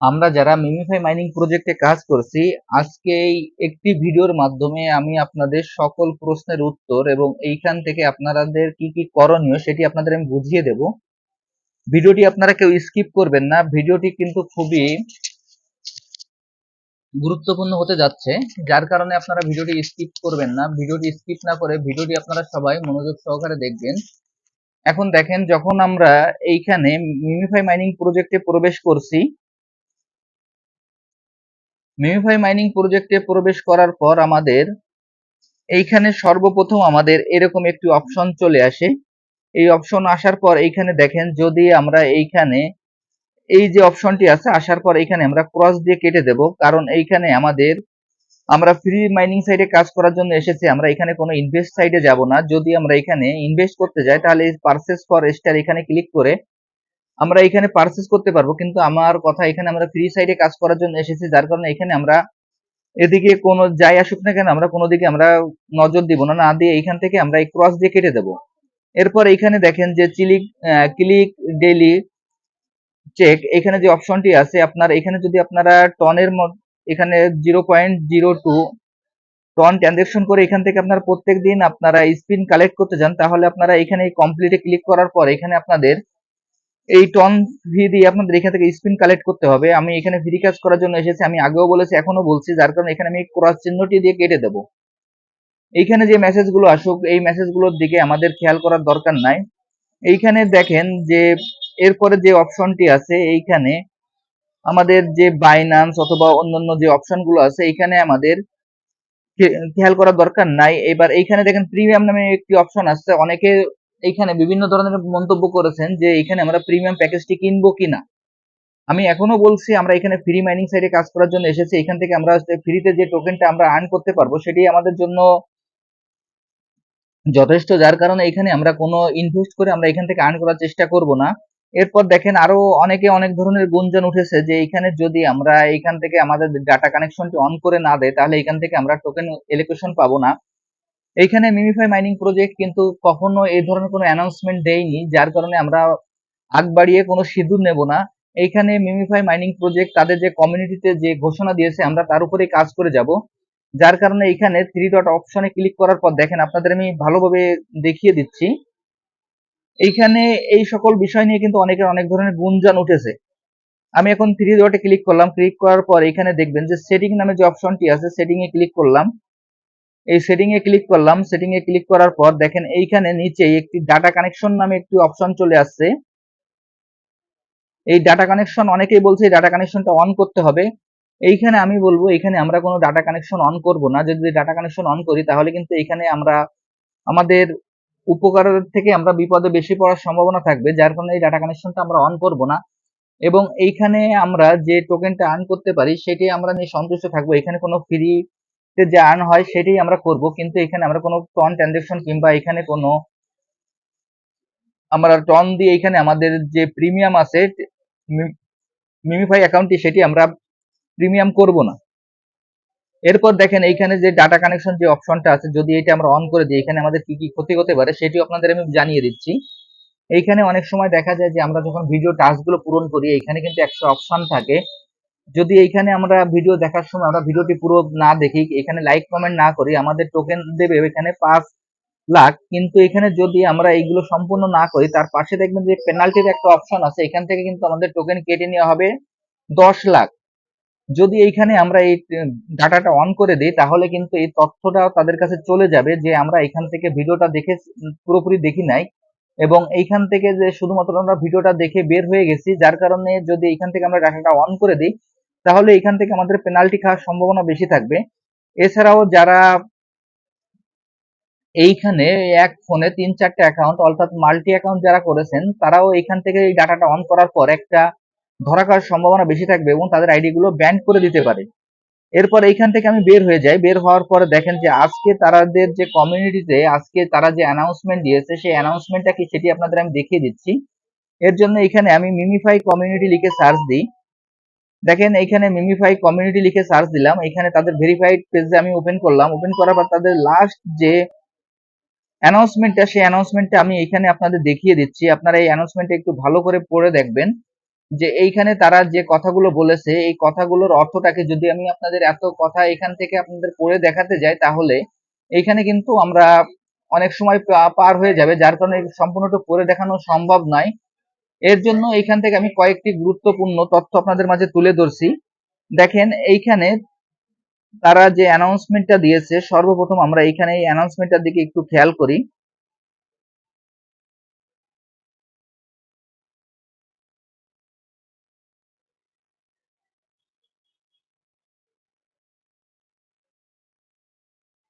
আমরা যারা MemeFi mining প্রজেক্টে কাজ করছি, আজকে এই একটি ভিডিওর মাধ্যমে আমি আপনাদের সকল প্রশ্নের উত্তর এবং এইখান থেকে আপনাদের কি কি করণীয় সেটি আপনাদের আমি বুঝিয়ে দেব। ভিডিওটি আপনারা কেউ স্কিপ করবেন না, ভিডিওটি কিন্তু খুবই গুরুত্বপূর্ণ হতে যাচ্ছে, যার কারণে আপনারা ভিডিওটি স্কিপ করবেন না। ভিডিওটি স্কিপ না করে ভিডিওটি আপনারা সবাই মনোযোগ সহকারে দেখবেন। এখন দেখেন, যখন আমরা এইখানে মিমিফাই মাইনিং প্রজেক্টে প্রবেশ করছি মিমিফাই মাইনিং প্রজেক্টে প্রবেশ করার পর আমাদের এইখানে সর্বপ্রথম আমাদের এরকম একটি অপশন চলে আসে। এই অপশন আসার পর এইখানে দেখেন যদি আমরা এইখানে এই যে অপশনটি আছে, আসার পর এইখানে আমরা ক্রস দিয়ে কেটে দেব। কারণ এইখানে আমাদের, আমরা ফ্রি মাইনিং সাইডে কাজ করার জন্য এসেছি, আমরা এখানে কোনো ইনভেস্ট সাইডে যাব না। যদি আমরা এখানে ইনভেস্ট করতে যাই, তাহলে পারচেস ফর স্টার এখানে ক্লিক করে আমরা এখানে পারচেস করতে পারব, কিন্তু আমার কথা এখানে আমরা ফ্রি সাইডে কাজ করার জন্য এসেছি, যার কারণে এখানে আমরা এদিকে কোনো যাই আসুক না কেন, আমরা কোনো দিকে আমরা নজর দিব না না দিয়ে এইখান থেকে আমরা এই ক্রস দিয়ে কেটে দেব। এরপর এইখানে দেখেন যে চিলিক ক্লিক ডেইলি চেক এখানে যে অপশনটি আছে, আপনার এখানে যদি আপনারা টনের এখানে zero point zero two ton transaction করে এখান থেকে আপনার প্রত্যেক দিন আপনারা স্পিন কালেক্ট করতে যান, তাহলে আপনারা এখানে কমপ্লিটে ক্লিক করার পর এখানে আপনাদের এই টন ভি দিয়ে আপনাদের এখান থেকে স্পিন কালেক্ট করতে হবে। আমি এখানে ফ্রি কাজ করার জন্য এসেছি। আমি আগেও বলেছি এখনও বলছি। যার কারণে এখানে আমি ক্রস চিহ্নটি দিয়ে কেটে দেব। এইখানে যে মেসেজগুলো আসুক, এই মেসেজগুলোর দিকে আমাদের খেয়াল করার দরকার নাই। এইখানে দেখেন যে, এরপরে যে অপশনটি আছে, এইখানে আমাদের যে বাইনান্স অথবা অন্যান্য যে অপশনগুলো আছে, এইখানে আমাদের খেয়াল করার দরকার নাই। এবার এইখানে দেখেন প্রিমিয়াম নামে একটি অপশন আছে অনেকে এইখানে বিভিন্ন ধরনের মন্তব্য করেছেন যে এখানে আমরা প্রিমিয়াম প্যাকেজটি কিনবো কিনা। আমি এখনও বলছি, আমরা এখানে ফ্রি মাইনিং সাইডে কাজ করার জন্য এসেছি। এখান থেকে আমরা ফ্রিতে যে টোকেনটা আমরা আর্ন করতে পারব, সেটি আমাদের জন্য যথেষ্ট। যার কারণে এখানে আমরা কোনো ইনভেস্ট করে আমরা এখান থেকে আর্ন করার চেষ্টা করব না। এরপর দেখেন আরও অনেকে অনেক ধরনের গুঞ্জন উঠেছে যে এখানে যদি আমরা এখান থেকে আমাদের ডাটা কানেকশনটি অন করে না দেয়, তাহলে এখান থেকে আমরা টোকেন এলোকেশন পাবো না। এইখানে মিমিফাই মাইনিং প্রজেক্ট কিন্তু কখনো এই ধরনের কোনো অ্যানাউন্সমেন্ট দেয়নি, যার কারণে আমরা আগ বাড়িয়ে কোনো সিঁদুর নেব না। এইখানে মিমিফাই মাইনিং প্রজেক্ট তাদের যে কমিউনিটিতে যে ঘোষণা দিয়েছে, আমরা তার উপরে কাজ করে যাব। যার কারণে এখানে থ্রি ডট অপশনে ক্লিক করার পর দেখেন, আপনাদের আমি ভালোভাবে দেখিয়ে দিচ্ছি। এইখানে এই সকল বিষয় নিয়ে কিন্তু অনেকের অনেক ধরনের গুঞ্জন উঠেছে। আমি এখন থ্রি ডটে ক্লিক করলাম। ক্লিক করার পর এখানে দেখবেন যে সেটিং নামে যে অপশনটি আছে সেটিং এ ক্লিক করলাম। এই সেটিং এ ক্লিক করলাম। সেটিং এ ক্লিক করার পর দেখেন এইখানে নিচে একটি ডাটা কানেকশন নামে একটি অপশন চলে আসছে। এই ডাটা কানেকশন অনেকেই বলছে এই ডাটা কানেকশনটা অন করতে হবে। এইখানে আমি বলব এখানে আমরা কোনো ডাটা কানেকশন অন করব না। যদি ডাটা কানেকশন অন করি, তাহলে কিন্তু এখানে আমরা আমাদের উপকারের থেকে আমরা বিপদে বেশি পড়ার সম্ভাবনা থাকবে, যার কারণে এই ডাটা কানেকশনটা আমরা অন করব না। এবং এইখানে আমরা যে টোকেনটা আর্ন করতে পারি, সেটি আমরা নিয়ে সন্তুষ্ট থাকব। এখানে কোনো ফ্রি যে আর্ন হয় সেটাই আমরা করব। কিন্তু এখানে আমরা কোনো টন ট্রানজেকশন কিংবা এখানে কোনো আমরা টন দিয়ে এখানে আমাদের যে প্রিমিয়াম আছে মিমিফাই অ্যাকাউন্টটি সেটি আমরা প্রিমিয়াম করব না। এরপর দেখেন এইখানে যে ডাটা কানেকশন যে অপশনটা আছে, যদি এটা আমরা অন করে দিই, এখানে আমাদের কি কি ক্ষতি হতে পারে সেটি আপনাদের আমি জানিয়ে দিচ্ছি। এইখানে অনেক সময় দেখা যায় যে আমরা যখন ভিডিও টাস্কগুলো পূরণ করি এখানে কিন্তু একশো অপশন থাকে। যদি এইখানে আমরা ভিডিও দেখার সময় আমরা ভিডিওটি পুরো না দেখি, এখানে লাইক কমেন্ট না করি, আমাদের টোকেন দেবে এখানে পাঁচ লাখ। কিন্তু এখানে যদি আমরা এইগুলো সম্পূর্ণ না করি, তার পাশে দেখবেন যে পেনাল্টির একটা অপশন আছে, এখান থেকে কিন্তু আমাদের টোকেন কেটে নেওয়া হবে দশ লাখ। যদি এইখানে আমরা এই ডাটাটা অন করে দিই, তাহলে কিন্তু এই তথ্যটা তাদের কাছে চলে যাবে যে আমরা এখান থেকে ভিডিওটা দেখে পুরোপুরি দেখি নাই। এবং এইখান থেকে যে শুধুমাত্র আমরা ভিডিওটা দেখে বের হয়ে গেছি, যার কারণে যদি এইখান থেকে আমরা ডাটাটা অন করে দিই তাহলে এখান থেকে আমাদের পেনাল্টি খাওয়ার সম্ভাবনা বেশি থাকবে। এছাড়াও যারা এইখানে এক ফোনে তিন চারটে অ্যাকাউন্ট অর্থাৎ মাল্টি অ্যাকাউন্ট যারা করেছেন, তারাও এখান থেকে এই ডাটাটা অন করার পর একটা ধরা খাওয়ার সম্ভাবনা বেশি থাকবে এবং তাদের আইডি গুলো ব্যান করে দিতে পারে। এরপর এইখান থেকে আমি বের হয়ে যাই। বের হওয়ার পরে দেখেন যে আজকে তাদের যে কমিউনিটিতে আজকে তারা যে অ্যানাউন্সমেন্ট দিয়েছে, সেই অ্যানাউন্সমেন্টটা কি সেটি আপনাদের আমি দেখিয়ে দিচ্ছি। এর জন্য এখানে আমি মিমিফাই কমিউনিটি লিখে সার্চ দিই। দেখেন, এখানে মিমিফাই কমিউনিটি লিখে সার্চ দিলাম। এখানে তাদের ভেরিফাইড পেজে আমি ওপেন করলাম। ওপেন করার পর তাদের লাস্ট যে অ্যানাউন্সমেন্টটা সেই অ্যানাউন্সমেন্টটা আমি এখানে আপনাদের দেখিয়ে দিচ্ছি। আপনারা এই অ্যানাউন্সমেন্টটা একটু ভালো করে পড়ে দেখবেন যে এইখানে তারা যে কথাগুলো বলেছে, এই কথাগুলোর অর্থটাকে যদি আমি আপনাদের এত কথা এখান থেকে আপনাদের পড়ে দেখাতে যাই, তাহলে এইখানে কিন্তু আমরা অনেক সময় পার হয়ে যাবে। যার কারণে সম্পূর্ণটা পড়ে দেখানো সম্ভব নয়। এর জন্য এইখান থেকে আমি কয়েকটি গুরুত্বপূর্ণ তথ্য আপনাদের মাঝে তুলে ধরছি। দেখেন, এইখানে তারা যে অ্যানাউন্সমেন্টটা দিয়েছে, সর্বপ্রথম আমরা এইখানে এই অ্যানাউন্সমেন্টটার দিকে একটু খেয়াল করি।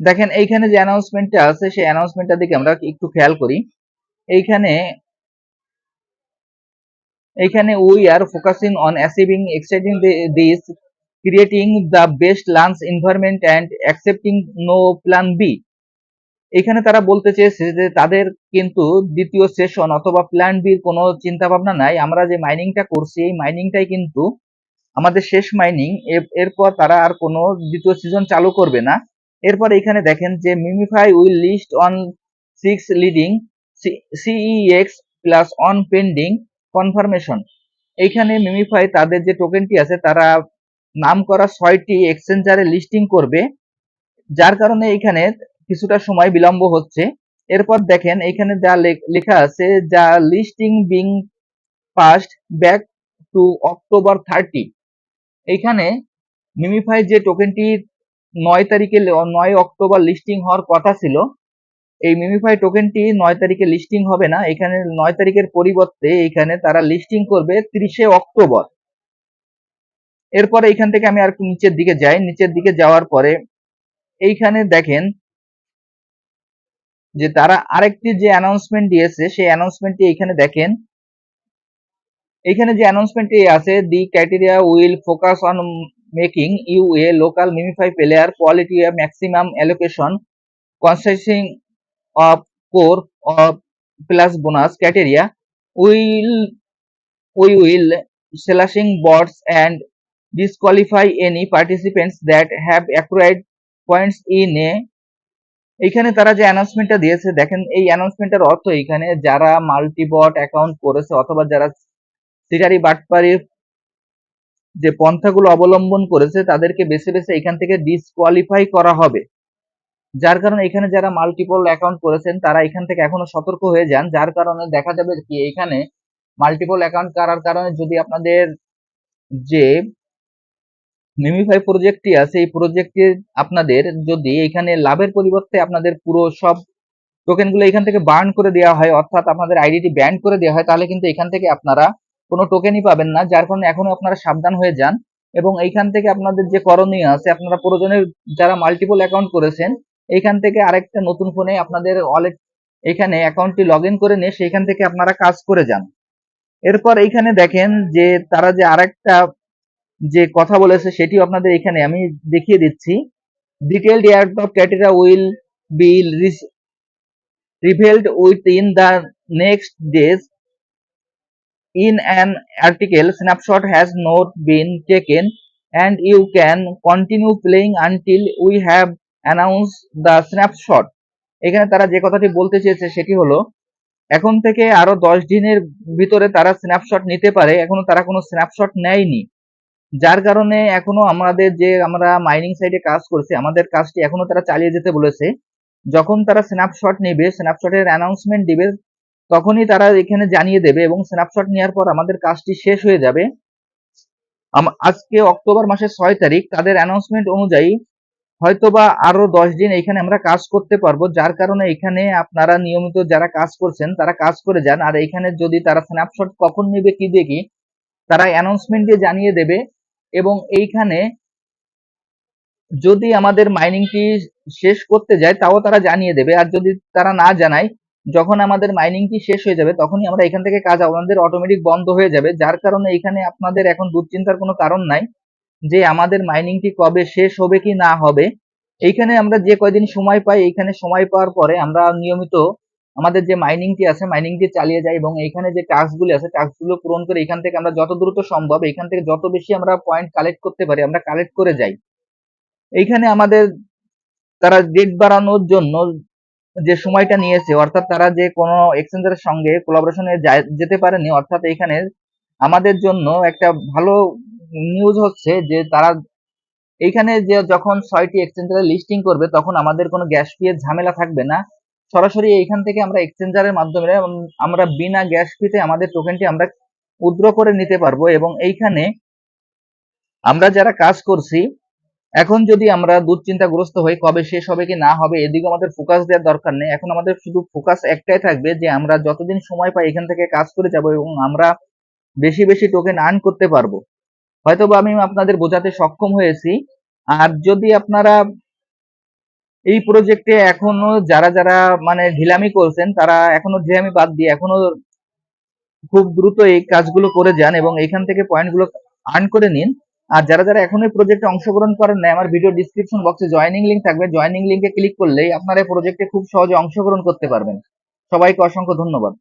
দেখেন, এইখানে যে অ্যানাউন্সমেন্টটা আছে, সেই অ্যানাউন্সমেন্টটার দিকে আমরা একটু খেয়াল করি। এইখানে এইখানে we are focusing on achieving extending this creating the best launch environment and accepting no plan B এখানে তারা বলতে চেয়েছে যে তাদের কিন্তু দ্বিতীয় সেশন অথবা প্ল্যান বির কোনো চিন্তা ভাবনা নাই। আমরা যে মাইনিংটা করছি, এই মাইনিংটাই কিন্তু আমাদের শেষ মাইনিং এরপর তারা আর কোনো দ্বিতীয় সিজন চালু করবে না। এরপর এখানে দেখেন যে MemeFi will list on six leading CEX plus on pending confirmation. এইখানে মিমিফাই তাদের যে টোকেনটি আছে, তারা নাম করা ছয়টি এক্সচেঞ্জারে লিস্টিং করবে। যার কারণে এখানে কিছুটা সময় বিলম্ব হচ্ছে। এরপর দেখেন এখানে যা লেখা আছে, যা listing being pushed back to October thirty. এইখানে মিমিফাই যে টোকেনটি নয় তারিখে নয় অক্টোবর লিস্টিং হওয়ার কথা ছিল এই মিমিফাই টোকেনটি নয় তারিখে লিস্টিং হবে না। এখানে নয় তারিখের পরিবর্তে এখানে তারা লিস্টিং করবে তিরিশে অক্টোবর। এরপরে এখান থেকে আমি আর নিচের দিকে যাই। নিচের দিকে যাওয়ার পরে এইখানে দেখেন যে তারা আরেকটি যে অ্যানাউন্সমেন্ট দিয়েছে, সেই অ্যানাউন্সমেন্টটি এখানে দেখেন। এখানে যে অ্যানাউন্সমেন্টটি আছে the criteria will focus on making you a local MemeFi player quality a maximum allocation consisting of core or plus bonus criteria will, we will slashing bots and disqualify any participants that have acquired points in a এইখানে তারা যে অ্যানাউন্সমেন্টটা দিয়েছে, দেখেন এই অ্যানাউন্সমেন্টের অর্থ এখানে যারা মাল্টিবট account করেছে অথবা যারা সিটারি বাটপারি যে পন্থাগুলো অবলম্বন করেছে, তাদেরকে বেছে বেছে এখান থেকে ডিসকোয়ালিফাই করা হবে। যার কারণে এখানে যারা মাল্টিপল অ্যাকাউন্ট করেছেন, তারা এখান থেকে এখনও সতর্ক হয়ে যান। যার কারণে দেখা যাবে কি এখানে মাল্টিপল অ্যাকাউন্ট করার কারণে যদি আপনাদের যে মিমিফাই প্রজেক্টটি আছে, এই প্রজেক্টে আপনাদের যদি এখানে লাভের পরিবর্তে আপনাদের পুরো সব টোকেনগুলো এখান থেকে বার্ন করে দেওয়া হয়, অর্থাৎ আপনাদের আইডিটি ব্যান করে দেওয়া হয়, তাহলে কিন্তু এখান থেকে আপনারা কোনো টোকেনই পাবেন না, যার কারণে এখনও আপনারা সাবধান হয়ে যান। এবং এইখান থেকে আপনাদের যে করণীয় আছে, আপনারা প্রয়োজনে যারা মাল্টিপল অ্যাকাউন্ট করেছেন এইখান থেকে আরেকটা নতুন ফোনে আপনাদের ওয়ালেট এখানে অ্যাকাউন্টটি লগ ইন করে নিয়ে সেইখান থেকে আপনারা কাজ করে যান। এরপর এইখানে দেখেন যে তারা যে আরেকটা যে কথা বলেছে সেটিও আপনাদের এখানে আমি দেখিয়ে দিচ্ছি। Detailed airdrop criteria will be revealed within the next days. In an article, snapshot has not been taken and you can continue playing until we have announced the snapshot এখানে তারা যে কথাটি বলতে চেয়েছে সেটি হলো, এখন থেকে আরও দশ দিনের ভিতরে তারা স্ন্যাপশট নিতে পারে, এখনও তারা কোনো স্ন্যাপশট নেয়নি। যার কারণে এখনও আমাদের যে, আমরা মাইনিং সাইডে কাজ করছি, আমাদের কাজটি এখনও তারা চালিয়ে যেতে বলেছে। যখন তারা স্ন্যাপশট নেবে স্ন্যাপশটের অ্যানাউন্সমেন্ট দিবে, তখনই তারা এখানে জানিয়ে দেবে এবং স্ন্যাপশট নেওয়ার পর আমাদের কাজটি শেষ হয়ে যাবে। আজকে অক্টোবর মাসের ছয় তারিখ, তাদের অ্যানাউন্সমেন্ট অনুযায়ী হয়তোবা আরও দশ দিন এখানে আমরা কাজ করতে পারব, যার কারণে এখানে আপনারা নিয়মিত যারা কাজ করছেন, তারা কাজ করে যান। আর এখানে যদি তারা স্ন্যাপশট কখন নেবে কি দেখি, তারা অ্যানাউন্সমেন্ট দিয়ে জানিয়ে দেবে। এবং এইখানে যদি আমাদের মাইনিংটি শেষ করতে যায়, তাও তারা জানিয়ে দেবে। আর যদি তারা না জানায়, যখন আমাদের মাইনিংটি শেষ হয়ে যাবে, তখনই আমরা এখান থেকে কাজ আমাদের অটোমেটিক বন্ধ হয়ে যাবে। যার কারণে এখানে আপনাদের এখন দুশ্চিন্তার কোনো কারণ নাই। যে আমাদের মাইনিংটি কবে শেষ হবে কি না হবে, এইখানে আমরা যে কয়দিন সময় পাই, এইখানে সময় পাওয়ার পরে আমরা নিয়মিত আমাদের যে মাইনিংটি আছে মাইনিংটি চালিয়ে যাই এবং এইখানে যে টাস্কগুলি আছে টাস্কগুলো পূরণ করে এখান থেকে আমরা যত দ্রুত সম্ভব এখান থেকে যত বেশি আমরা পয়েন্ট কালেক্ট করতে পারি, আমরা কালেক্ট করে যাই। এইখানে আমাদের তারা ডেট বাড়ানোর জন্য যে সময়টা নিয়েছে, অর্থাৎ তারা যে কোনো এক্সচেঞ্জের সঙ্গে কোলাবোরেশনে যেতে পারেনি, অর্থাৎ এখানে আমাদের জন্য একটা ভালো নিউজ হচ্ছে যে তারা এইখানে যে যখন ছয়টি এক্সচেঞ্জারে লিস্টিং করবে, তখন আমাদের কোনো গ্যাস ফি এর ঝামেলা থাকবে না। সরাসরি এইখান থেকে আমরা এক্সচেঞ্জারের মাধ্যমে আমরা বিনা গ্যাস ফিতে আমাদের টোকেনটি আমরা উদ্র করে নিতে পারব এবং এইখানে আমরা যারা কাজ করছি, এখন যদি আমরা দুশ্চিন্তাগ্রস্ত হই, কবে শেষ হবে কি না হবে, এদিকে আমাদের ফোকাস দেওয়ার দরকার নেই। এখন আমাদের শুধু ফোকাস একটাই থাকবে যে আমরা যতদিন সময় পাই এখান থেকে কাজ করে যাব এবং আমরা বেশি বেশি টোকেন আর্ন করতে পারব। হয়তোবা আমি আপনাদের বোঝাতে সক্ষম হয়েছি। আর যদি আপনারা এই প্রজেক্টে এখনও যারা যারা মানে ঢিলামি করছেন, তারা এখনও ঢিলামি বাদ দিয়ে এখনও খুব দ্রুত এই কাজগুলো করে যান এবং এখান থেকে পয়েন্টগুলো আর্ন করে নিন। আর যারা যারা এখনও এই প্রজেক্টে অংশগ্রহণ করেন না আমার ভিডিও ডিসক্রিপশন বক্সে জয়েনিং লিংক থাকবে। জয়েনিং লিংকে ক্লিক করলেই আপনারা এই প্রজেক্টে খুব সহজে অংশগ্রহণ করতে পারবেন। সবাইকে অসংখ্য ধন্যবাদ।